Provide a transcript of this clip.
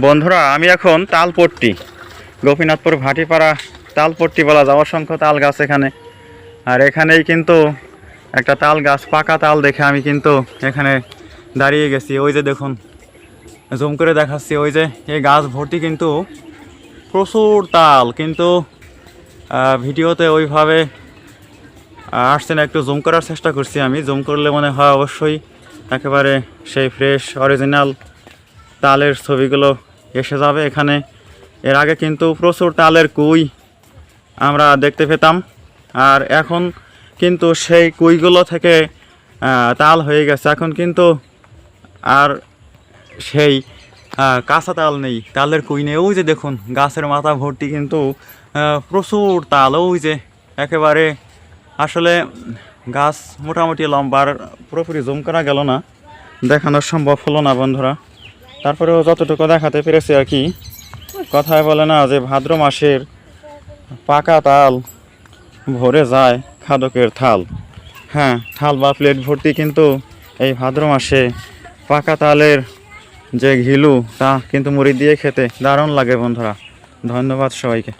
বন্ধুরা, আমি এখন তালপট্টি, গোপীনাথপুর ভাটিপাড়া তালপট্টি বলা যায়। অসংখ্য তাল গাছ এখানে। আর এখানেই কিন্তু একটা তাল গাছ, পাকা তাল দেখে আমি কিন্তু এখানে দাঁড়িয়ে গেছি। ওই যে দেখুন, জুম করে দেখাচ্ছি, ওই যে এই গাছ ভর্তি কিন্তু প্রচুর তাল। কিন্তু ভিডিওতে ওইভাবে আসছে না, একটু জুম করার চেষ্টা করছি আমি। জুম করলে মনে হয় অবশ্যই একেবারে সেই ফ্রেশ অরিজিনাল তালের ছবিগুলো এসে যাবে এখানে। এর আগে কিন্তু প্রচুর তালের কুই আমরা দেখতে পেতাম। আর এখন কিন্তু সেই কুইগুলো থেকে তাল হয়ে গেছে। এখন কিন্তু আর সেই কাঁচা তাল নেই, তালের কুই নেই। ওই যে দেখুন, গাছের মাথা ভর্তি কিন্তু প্রচুর তাল। ওই যে একেবারে আসলে গাছ মোটামুটি লম্বার, পুরোপুরি জুম করা গেল না। দেখানো সম্ভব হলো না, বন্ধুরা। তারপরেও যতটুকু দেখাতে পেরেছি আর কি, কথায় বলে না যে ভাদ্র মাসের পাকা তাল ভরে যায় খাদকের থাল। হ্যাঁ থাল বা প্লেট ভর্তি কিন্তু এই ভাদ্র মাসে পাকা তালের যে ঘিলু, তা কিন্তু মুড়ি দিয়ে খেতে দারুণ লাগে বন্ধুরা। ধন্যবাদ সবাইকে।